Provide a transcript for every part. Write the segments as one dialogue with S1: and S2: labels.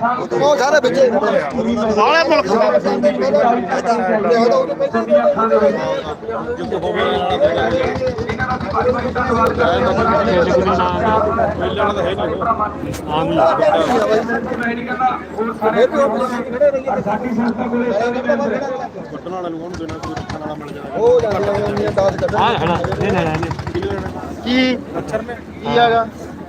S1: ਉਹ ਸਾਰੇ ਵਿੱਚੇ
S2: ਬਾਲੇ ਮੁਲਕ ਕੱਟਣ ਵਾਲਾ ਨੂੰ? ਉਹਨੂੰ ਦੇਣਾ ਕੋਈ ਰੱਖਣ ਵਾਲਾ ਮਿਲ ਜਾਣਾ
S1: ਉਹ ਜਾਂਦੀਆਂ 10 ਕੱਢ
S2: ਕੀ ਮੱਛਰ ਨੇ ਕੀ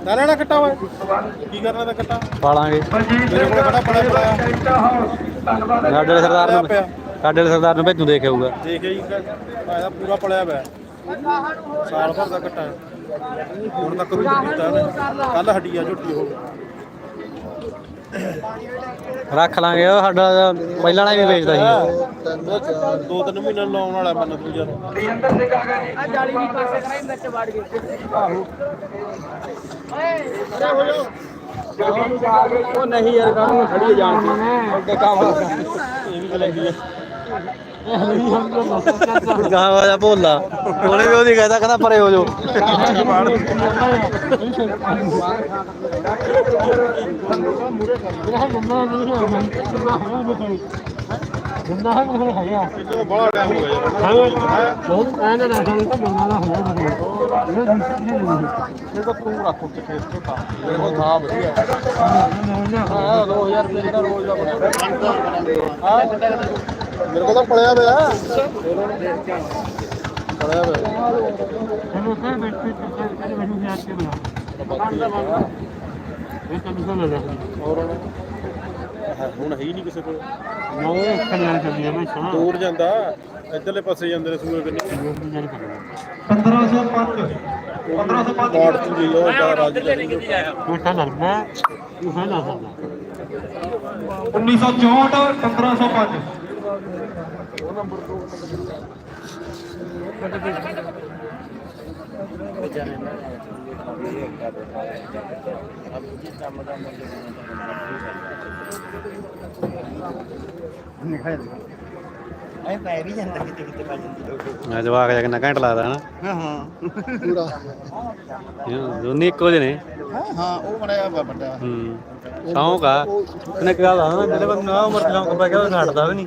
S2: ਆਗਾ ਨਾ ਲੈਣਾ ਕੱਟਾ ਓਏ। ਕੀ ਕਰਨਾ ਦਾ ਕੱਟਾ
S3: ਪਾਲਾਂਗੇ
S2: ਮੇਰੇ ਕੋਲ ਖੜਾ ਪੜਾ ਪੜਾਇਆ
S3: ਸਾਡੇ ਵਾਲੇ ਸਰਦਾਰ ਨੂੰ। ਸਾਡੇ ਵਾਲੇ ਸਰਦਾਰ ਨੂੰ ਭੇਜੂ ਦੇਖ ਆਊਗਾ।
S2: ਦੇਖਿਆ ਜੀ ਆਇਆ ਪੂਰਾ ਪੜਿਆ ਪਿਆ। ਸਾਲ ਭਰ ਦਾ ਕੱਟਾ। ਹੁਣ ਤੱਕ ਵੀ ਨਹੀਂ ਕੀਤਾ। ਕੱਲ ਹੱਡੀ ਆ ਝੁੱਟੀ ਹੋ
S3: ਰੱਖ ਲਾਂਗੇ ਉਹ ਸਾਡਾ ਪਹਿਲਾਂ ਵਾਲਾ ਵੀ ਵੇਚਦਾ ਸੀ।
S2: ਦੋ ਤਿੰਨ ਮਹੀਨੇ ਲਾਉਣ ਵਾਲਾ ਮੈਨੂੰ ਤੂੰ ਯਾਰ
S1: ਉਹ ਨਹੀਂ ਯਾਰ ਕਾਹਨੂੰ ਖੜੀ ਜਾਣ ਕੇ ਅੱਗੇ ਕੰਮ
S2: ਇਹ ਵੀ ਹੈਗੀ ਆ।
S3: ਗਾਂ ਵਾਲਾ ਭੋਲਾ। ਉਹਨੇ ਵੀ ਉਹਦੀ ਕਹਿੰਦਾ ਕਹਿੰਦਾ ਪਰੇ ਹੋ ਜਾਓ।
S2: ਇਹ ਬੜਾ ਟਾਈਮ ਹੋ ਗਿਆ ਯਾਰ ਇਹ ਤਾਂ ਤੂੰ ਰੱਖ ਉੱਤੇ ਖੇਤ ਤੇ ਪਾ ਮੇਰੇ ਕੋਲ ਵਧੀਆ ਹਾਂ 2000 ਰੁਪਏ ਦਾ ਰੋਜ਼ ਦਾ ਬਣਿਆ। ਹਾਂ ਮੇਰੇ ਕੋਲ ਤਾਂ ਪੜਿਆ ਪਿਆ। ਪੜਿਆ ਪਿਆ। ਹੋਰ ਹੁਣ? ਹੁਣ ਹੈ ਹੀ ਨਹੀਂ ਕਿਸੇ ਕੋਲ। ਦੂਰ ਜਾਂਦਾ। ਇੱਧਰਲੇ ਪਾਸੇ ਜਾਂਦੇ ਨੇ ਸੂਏ ਕੰਨੀ?
S1: 1505 1505
S2: ਕਾਰਡ ਚ ਜੀ ਉਹ ਦਾ ਰਾਜ ਦਾ
S1: 1964 1505
S3: ਮੈਂ ਜਵਾਕ ਜਾ ਕਿੰਨਾ ਘੰਟ ਲੱਗਦਾ ਹਨਾ।
S1: ਪੂਰਾ।
S3: ਦੋਨੇ ਇੱਕੋ ਜਿਹੇ ਨੇ।
S2: ਹਾਂ ਉਹ ਬਣਾਇਆ ਵੱਡਾ।
S3: ਹੂੰ। ਸ਼ੌਂਕ ਆ। ਇਹਨੇ ਕਿਹਾ ਨਾ ਜਿਹੜੇ ਬੰਦੇ ਨਾ ਉਮਰ ਚ ਸ਼ੌਂਕ ਪੈ ਗਿਆ ਉਹ ਛੱਡਦਾ ਵੀ ਨਹੀਂ।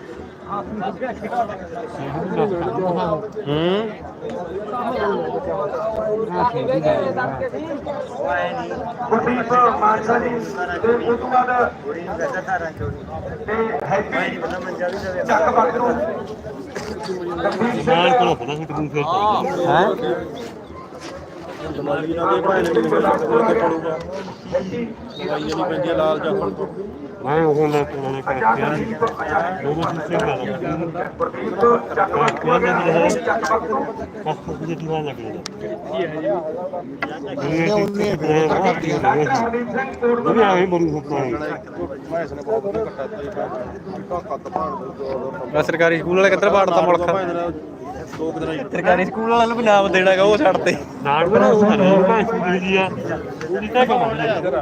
S1: ਗੁਰਦੀਪ ਮਾਨਸਾ ਜੀ ਤੇ ਉਸ ਤੋਂ ਬਾਅਦ ਤੇ ਹੈਪੀ ਚੱਕ ਬੱਕਰੂ
S3: ਹੈ।
S2: ਦਵਾਈ ਇਹਨਾਂ ਦੇ ਭਾਈ ਨੇ ਨਹੀਂ ਮਿਲਿਆ ਕੋਲ ਪੜੂਗਾ ਦਵਾਈ ਨਹੀਂ ਪੈਂਦੀ ਲਾਲ ਜਾਫਰ ਤੋਂ
S1: ਗੁਰਦੀਪ ਚੱਕ ਬੱਕਰੂ ਚੱਕ ਬੱਕਰੂ ਹਰਦੀਪ ਸਿੰਘ ਕੋਟ
S2: ਮੈਂ ਇਸਨੇ ਬਹੁਤ ਵਧੀਆ ਕੱਟਾ ਤਾ ਕੱਤ ਭਾਣ
S3: ਮੈਂ ਸਰਕਾਰੀ ਸਕੂਲ ਵਾਲੇ ਕਿੱਧਰ ਪਾੜਦਾ ਮੁਲਕ?
S2: ਦੋ ਕੁ ਦਿਨ ਹੀ
S3: ਸਰਕਾਰੀ ਸਕੂਲ ਵਾਲਿਆਂ ਨੂੰ ਵੀ ਨਾਮ ਦੇਣਾਗਾ ਉਹ ਛੱਡਤੇ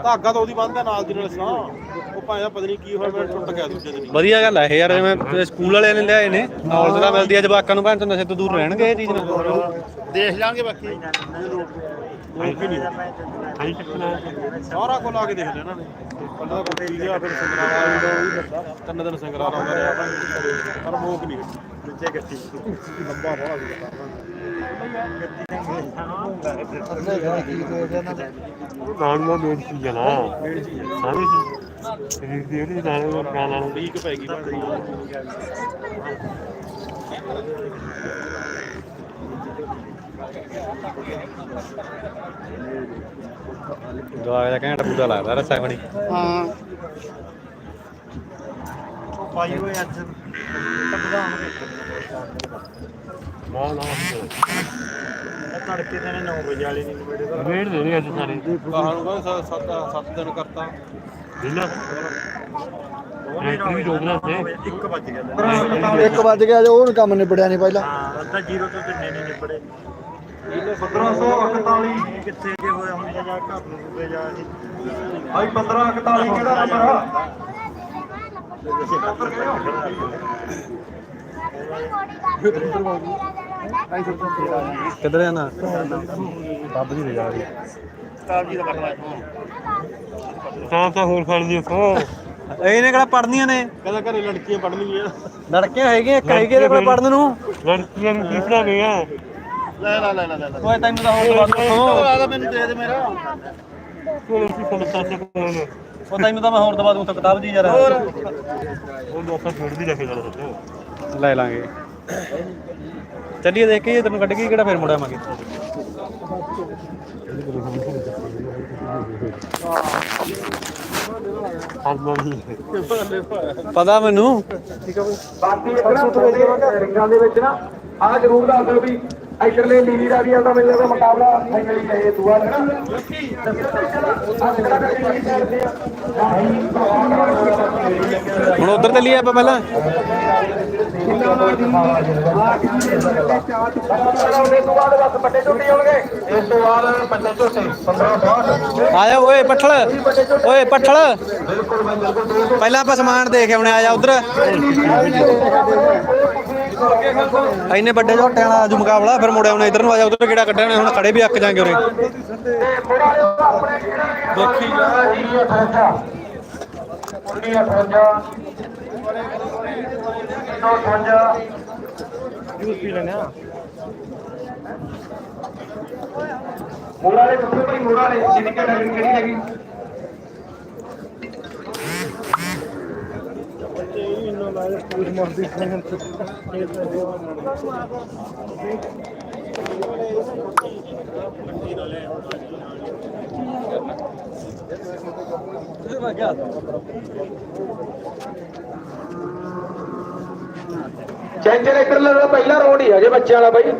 S2: ਧਾਗਾ ਤਾਂ ਉਹਦੀ ਬੰਨਦਾ ਨਾਲ ਦੀ ਨਾਲ ਸਣਾ ਉਹ ਭਾਵੇਂ ਦਾ ਪਤਾ ਨਹੀਂ ਕੀ ਹੋਇਆ ਮੈਨੂੰ ਟੁੱਟ ਗਿਆ ਦੂਜੇ ਦਿਨ ਹੀ।
S3: ਵਧੀਆ ਗੱਲ ਹੈ ਇਹ ਯਾਰ ਜਿਵੇਂ ਸਕੂਲ ਵਾਲਿਆਂ ਨੇ ਲਿਆਏ ਨੇ ਨੌਲੇਜ ਮਿਲਦੀ ਹੈ ਜਵਾਕਾਂ ਨੂੰ ਭੈਣ ਤੋਂ ਨਸ਼ੇ ਤੋਂ ਦੂਰ ਰਹਿਣਗੇ ਇਹ ਚੀਜ਼ ਨਾਲ।
S2: ਦੇਖ ਜਾਣਗੇ ਬਾਕੀ। ਨਹੀਂ ਸਾਰਾ ਲਾ ਕੇ ਦੇਖ ਲਿਆ ਇਹਨਾਂ ਨੇ। ਪਹਿਲਾਂ ਕੋਈ ਪੀ ਲਿਆ ਫਿਰ ਸੰਗਰਾਲਾ ਆਉਂਦਾ ਉਹ ਵੀ ਲੱਗਾ। ਤਿੰਨ ਦਿਨ ਸੰਗਰਾਲਾ ਆਉਂਦਾ ਰਿਹਾ। ਭਾਈ ਪਰ ਮੋਕ ਨਹੀਂ ਵਿੱਚੇ ਗੱਟੀ ਲੰਬਾ ਬੜਾ ਸੀ। ਲੀਕ ਪੈ ਗਈ।
S3: ਜਵਾਕ ਦਾ ਘੈਂਟ ਪੂਰਾ ਲੱਗਦਾ ਰੱਸਾ ਖਣੀ
S2: ਹਾਂ। ਪਾਈ ਹੋਏ ਅੱਜ। ਤੜਕੇ ਤੇ 9 ਵਜੇ ਵਾਲੇ ਨਹੀਂ ਬੜੇ ਦਾ
S3: ਵੇੜ ਦੇ ਰਹੇ ਅੱਜ ਸਾਰੇ।
S2: ਕਹਾਂ ਨੂੰ ਕਹਿੰਦਾ ਸੱਤ ਸੱਤ ਦਿਨ ਕਰਤਾ।
S3: ਦਿਲਾ
S2: ਵੀ ਡੋਬਣਾ ਤੇ 1 ਵਜ ਗਿਆ।
S1: ਇੱਕ ਵੱਜ ਗਿਆ ਜੋ ਉਹਨੂੰ ਕੰਮ ਨਿਬੜਿਆ ਨਹੀਂ ਪਹਿਲਾਂ।
S2: ਹਾਂ ਅੱਧਾ ਜ਼ੀਰੋ ਤੋਂ ਤਿੰਨੇ ਨਹੀਂ ਨਿਬੜੇ।
S1: 1541
S2: ਕਿੱਥੇ ਜੇ ਹੋਇਆ ਹੁਣ ਜਾਂ ਘਰ ਨੂੰ ਡੁੱਬੇ ਜਾ
S1: ਭਾਈ 1541 ਕਿਹੜਾ ਨੰਬਰ ਆ?
S3: ਕਿੱਧਰ ਜਾਣਾ?
S2: ਬੱਬ ਜੀ ਦੇ ਜਾ ਰਹੀ
S3: ਹਾਂ ਤਾਂ ਹੋਰ ਫੜ ਲਿਓ ਸੋ ਇਹਨੇ ਕਿਹੜਾ ਪੜਨੀਆਂ ਨੇ?
S2: ਕਹਿੰਦਾ ਘਰੇ ਲੜਕੀਆਂ ਪੜਨਗੀਆਂ
S3: ਲੜਕੇ ਹੈਗੇ ਇੱਕ ਹੈਗੇ ਇਹਦੇ ਕੋਲ ਪੜਨ ਨੂੰ।
S2: ਲੜਕੀਆਂ ਨੂੰ ਕਿਸਨਾ ਗਿਆ ਲੈ ਲੈ ਲੈ ਲੈ ਲੈ
S3: ਓਏ ਤੈਨੂੰ ਤਾਂ ਹੋਰ ਦਵਾ ਦੂੰ
S2: ਮੈਨੂੰ ਦੇ ਦੇ ਮੇਰਾ। ਕੋਲ ਸੀ ਸਮਝਾ ਸਕਦੇ
S3: ਉਹ ਤੈਨੂੰ ਤਾਂ ਮੈਂ ਹੋਰ ਦਵਾ ਦੂੰ ਤਾਂ ਕਿਤਾਬ ਜੀ ਯਾਰ
S2: ਉਹ ਲੋਕਾਂ ਛੋੜ ਦੀ ਲੈ ਕੇ ਜਾਣਾ ਸੱਚੋ।
S3: ਲੈ ਲਾਂਗੇ। ਚੱਲੀਏ ਦੇਖ ਕੇ ਤੈਨੂੰ ਕੱਢ ਕੇ ਕਿਹੜਾ ਫੇਰ ਮੁੜ ਆਵਾਂਗੇ। ਪਤਾ ਮੈਨੂੰ?
S1: ਬਾਕੀ ਰਿੰਗਾਂ ਦੇ ਵਿੱਚ ਨਾ ਆ ਜ਼ਰੂਰ ਦੱਸ ਦਿਓ ਵੀ ਇਧਰਲੇ ਲੀਲੀ ਦਾ ਵੀ ਆਉਂਦਾ ਮੈਨੂੰ ਲੱਗਦਾ ਮੁਕਾਬਲਾ ਫਾਈਨਲੀ ਇਹ ਦੂਆ ਹੈ ਨਾ
S3: ਹੁਣ ਉਧਰ ਚੱਲੀਏ ਆਪਾਂ ਪਹਿਲਾਂ। ਆਇਆ ਓਏ ਪੱਠਲ ਓਏ ਪੱਠਲ। ਪਹਿਲਾਂ ਆਪਾਂ ਸਮਾਨ ਦੇਖ ਆਉਣੇ ਆਇਆ ਉਧਰ। ਇੰਨੇ ਵੱਡੇ ਝੋਟਿਆਂ ਦਾ ਅੱਜ ਮੁਕਾਬਲਾ, ਫਿਰ ਮੁੜ ਆਉਣੇ ਇਧਰ ਨੂੰ ਆਜਾ ਉਧਰ ਕਿਹੜਾ ਕੱਢਣੇ ਹੁਣ ਖੜੇ ਵੀ ਅੱਕ ਜਾਾਂਗੇ ਉਰੇ।
S1: ਦੇਖੀ ਜਾ। ਜੀ 58 58
S2: ਜੂਸ ਪੀ ਲੈਣੇ
S1: ਮੋੜਾ ਵਾਲੇ ਦੱਸੋ ਭਾਈ ਮੋੜਾ ਵਾਲੇ ਜਿੰਨੀ ਕਿਹੜੀ ਹੈਗੀ ਚੈਂਚਰ ਇੱਧਰ ਲੈ ਪਹਿਲਾ ਰੋਡ ਹੀ ਆ ਜੇ ਬੱਚਿਆਂ ਵਾਲਾ ਬਾਈ।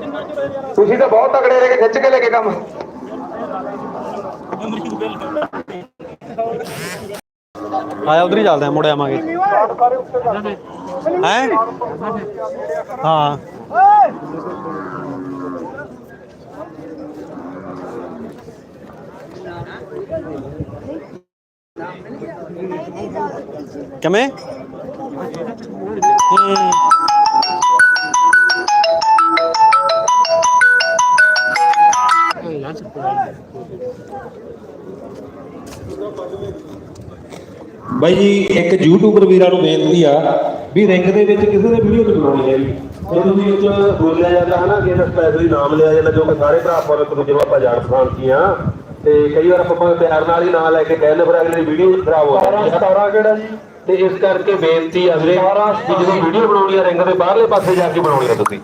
S1: ਤੁਸੀਂ ਤਾਂ ਬਹੁਤ ਤਕੜੇ ਰਹਿ ਕੇ ਖਿੱਚ ਕੇ ਲੈ ਕੇ ਕੰਮ।
S3: ਆਇਆ ਉਧਰ ਹੀ ਚੱਲਦੇ ਆ ਮੁੜ ਆਵਾਂਗੇ ਹੈ ਹਾਂ ਕਿਵੇਂ ਹੂੰ
S4: ਬਾਈ ਜੀ ਇੱਕ ਯੂਟਿਊਬਰ ਵੀਰਾਂ ਨੂੰ ਬੇਨਤੀ ਆ ਵੀ ਰਿੰਗ ਦੇ ਵਿੱਚ ਕਿਸੇ ਦੇ ਵੀਡੀਓ ਨਹੀਂ ਬਣਾਉਣੀ ਹੈਗੀ ਜੇ। ਤੁਸੀਂ ਉੱਚ ਬੋਲਿਆ ਜਾਂਦਾ ਹਨਾ ਕਿ ਇਹਦਾ ਸਪੈਸ਼ਲੀ ਨਾਮ ਲਿਆ ਜਾਂਦਾ ਜੋ ਕਿ ਸਾਰੇ ਭਰਾ ਆਪਾਂ ਨੂੰ ਨੂੰ ਆਪਾਂ ਜਾਣ ਪਛਾਣ ਕੀ ਆ ਤੇ ਕਈ ਵਾਰ ਆਪਾਂ ਪਿਆਰ ਨਾਲ ਹੀ ਨਾਂ ਲੈ ਕੇ ਕਹਿੰਦੇ ਫਿਰ ਅਗਲੇ ਵੀਡੀਓ ਖਰਾਬ ਹੋ ਜਾਂਦੀ ਹੈ। 17 ਕਿਹੜਾ ਜੀ? ਤੇ ਇਸ ਕਰਕੇ ਬੇਨਤੀ ਆ ਵੀਰੇ ਕਿ ਜਦੋਂ ਵੀਡੀਓ ਬਣਾਉਣੀ ਆ ਰਿੰਗ ਦੇ ਬਾਹਰਲੇ ਪਾਸੇ ਜਾ ਕੇ ਬਣਾਉਣੀ ਆ ਤੁਸੀਂ।